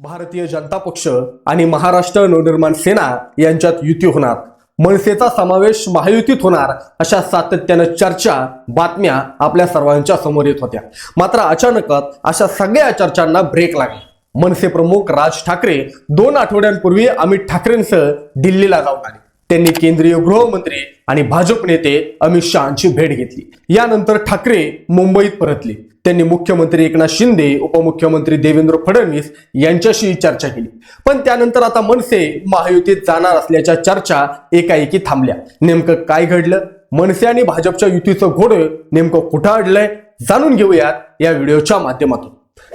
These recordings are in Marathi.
भारतीय जनता पक्ष आणि महाराष्ट्र नवनिर्माण सेना यांच्यात युती होणार. मनसेचा समावेश महायुतीत होणार अशा सातत्यानं चर्चा बातम्या आपल्या सर्वांच्या समोर येत होत्या. मात्र अचानकच अशा सगळ्या चर्चांना ब्रेक लागला. मनसे प्रमुख राज ठाकरे दोन आठवड्यांपूर्वी अमित ठाकरेंसह दिल्लीला जाऊन आले. त्यांनी केंद्रीय गृहमंत्री आणि भाजप नेते अमित शहाची भेट घेतली. यानंतर ठाकरे मुंबईत परतले. त्यांनी मुख्यमंत्री एकनाथ शिंदे उपमुख्यमंत्री देवेंद्र फडणवीस यांच्याशी चर्चा केली. पण त्यानंतर आता मनसे महायुतीत जाणार असल्याच्या चर्चा एकाएकी थांबल्या. नेमकं काय घडलं? मनसे आणि भाजपच्या युतीचं घोडं नेमकं कुठं अडलंय जाणून घेऊयात या व्हिडिओच्या माध्यमातून.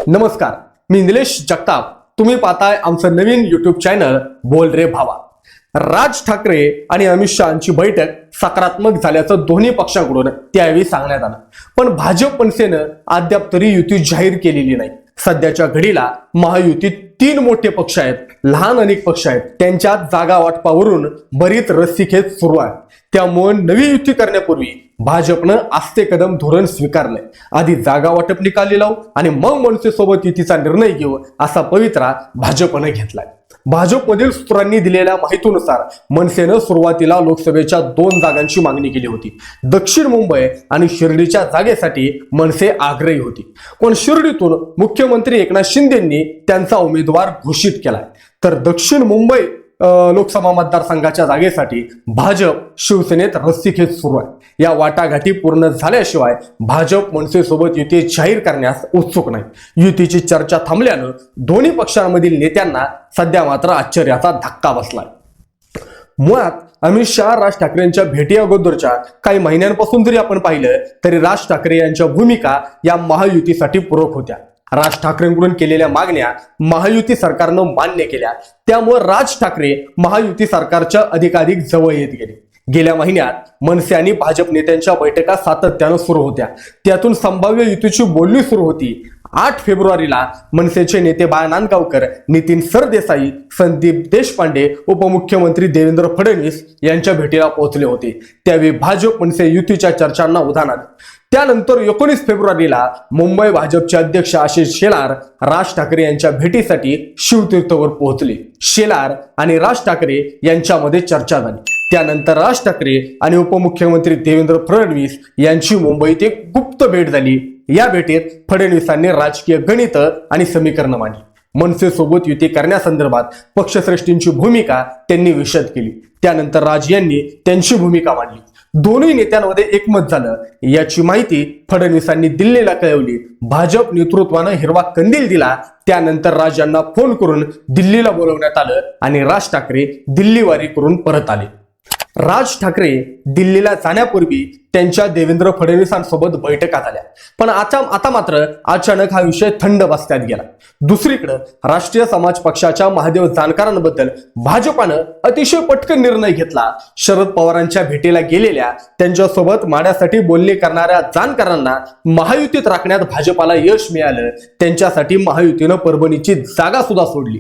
नमस्कार मी निलेश जगताप. तुम्ही पाहताय आमचं नवीन युट्यूब चॅनल बोल रे भावा. राज ठाकरे आणि अमित शहाची बैठक सकारात्मक झाल्याचं दोन्ही पक्षांकडून त्यावेळी सांगण्यात आलं. पण भाजप मनसेनं अद्याप तरी युती जाहीर केलेली नाही. सध्याच्या घडीला महायुतीत तीन मोठे पक्ष आहेत. लहान अनेक पक्ष आहेत. त्यांच्या जागा वाटपावरून बरीच रस्सीखेच सुरू आहे. त्यामुळे नवी युती करण्यापूर्वी भाजपनं आस्ते कदम धोरण स्वीकारलंय. आधी जागा वाटप निकाली लावू आणि मग मनसेसोबत युतीचा निर्णय घेऊ असा पवित्रा भाजपनं घेतलाय. भाजपमधील सूत्रांनी दिलेल्या माहितीनुसार मनसेनं सुरुवातीला लोकसभेच्या दोन जागांची मागणी केली होती. दक्षिण मुंबई आणि शिर्डीच्या जागेसाठी मनसे आग्रही होती. पण शिर्डीतून मुख्यमंत्री एकनाथ शिंदेंनी त्यांचा उमेदवार घोषित केलाय. तर दक्षिण मुंबई लोकसभा मतदारसंघाच्या जागेसाठी भाजप शिवसेनेत रस्सीखेच सुरू आहे. या वाटाघाटी पूर्ण झाल्याशिवाय भाजप मनसेसोबत युती जाहीर करण्यास उत्सुक नाही. युतीची चर्चा थांबल्यानं दोन्ही पक्षांमधील नेत्यांना सध्या मात्र आश्चर्याचा धक्का बसलाय. मुळात अमित शहा राज ठाकरेंच्या भेटी अगोदरच्या काही महिन्यांपासून जरी आपण पाहिलं तरी राज ठाकरे यांच्या भूमिका या महायुतीसाठी पूरक होत्या. राज ठाकरेंकडून केलेल्या मागण्या महायुती सरकारनं मान्य केल्या. त्यामुळे राज ठाकरे महायुती सरकारच्या अधिकाधिक जवळ येत गेले. गेल्या महिन्यात मनसे आणि भाजप नेत्यांच्या बैठका सातत्यानं सुरू होत्या. त्यातून संभाव्य युतीची बोलणी सुरू होती. आठ फेब्रुवारीला मनसेचे नेते बाळा नांदगावकर नितीन सरदेसाई संदीप देशपांडे उपमुख्यमंत्री देवेंद्र फडणवीस यांच्या भेटीला पोहोचले होते. त्यावेळी भाजप मनसे युतीच्या चर्चांना उधाण आलं त्यानंतर एकोणीस फेब्रुवारीला मुंबई भाजपचे अध्यक्ष आशिष शेलार राज ठाकरे यांच्या भेटीसाठी शिवतीर्थवर पोहोचले. शेलार आणि राज ठाकरे यांच्यामध्ये चर्चा झाली. त्यानंतर राज ठाकरे आणि उपमुख्यमंत्री देवेंद्र फडणवीस यांची मुंबईत एक गुप्त भेट झाली. या भेटीत फडणवीसांनी राजकीय गणित आणि समीकरणं मांडली. मनसेसोबत युती करण्यासंदर्भात पक्षश्रेष्ठींची भूमिका त्यांनी विशद केली. त्यानंतर राज यांनी त्यांची भूमिका मांडली. दोन्ही नेत्यांमध्ये एकमत झालं. याची माहिती फडणवीसांनी दिल्लीला कळवली. भाजप नेतृत्वानं हिरवा कंदील दिला. त्यानंतर राज यांना फोन करून दिल्लीला बोलवण्यात आलं आणि राज ठाकरे दिल्लीवारी करून परत आले. राज ठाकरे दिल्लीला जाण्यापूर्वी त्यांच्या देवेंद्र फडणवीसांसोबत बैठका झाल्या. पण आता आता मात्र अचानक हा विषय थंड बसत्यात गेला. दुसरीकडे राष्ट्रीय समाज पक्षाच्या महादेव जानकरांबद्दल भाजपानं अतिशय पटकन निर्णय घेतला. शरद पवारांच्या भेटीला गेलेल्या त्यांच्यासोबत माड्यासाठी बोलणी करणाऱ्या जानकरांना महायुतीत राखण्यात भाजपाला यश मिळालं. त्यांच्यासाठी महायुतीनं परभणीची जागा सुद्धा सोडली.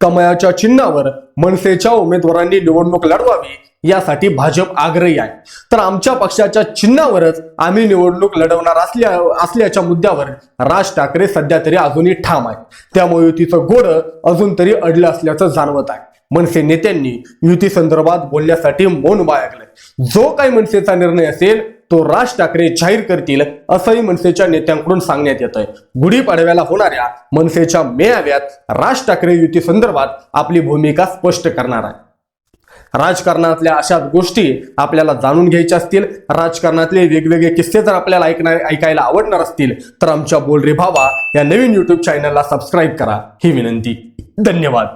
कमळाच्या चिन्हावर मनसेच्या उमेदवारांनी निवडणूक लढवावी यासाठी भाजप आग्रही आहे. तर आमच्या पक्षाच्या चिन्हावरच आम्ही निवडणूक लढवणार असल्या असल्याच्या मुद्द्यावर राज ठाकरे सध्या तरी अजूनही ठाम आहे त्यामुळे युतीचं गोडं अजून तरी अडलं असल्याचं जाणवत आहे. मनसे नेत्यांनी युती संदर्भात बोलण्यासाठी मौन बाळगलंय. जो काही मनसेचा निर्णय असेल तो राज ठाकरे जाहीर करतील असंही मनसेच्या नेत्यांकडून सांगण्यात येत आहे गुढीपाडव्याला होणाऱ्या मनसेच्या मेळाव्यात राज ठाकरे युती संदर्भात आपली भूमिका स्पष्ट करणार आहे. राजकारणातल्या अशा गोष्टी आपल्याला जाणून घ्यायच्या असतील. राजकारणातले वेगवेगळे किस्से जर आपल्याला ऐकणार ऐकायला आवडणार असतील तर आमच्या बोल रे भावा या नवीन युट्यूब चॅनलला सबस्क्राईब करा. ही विनंती. धन्यवाद.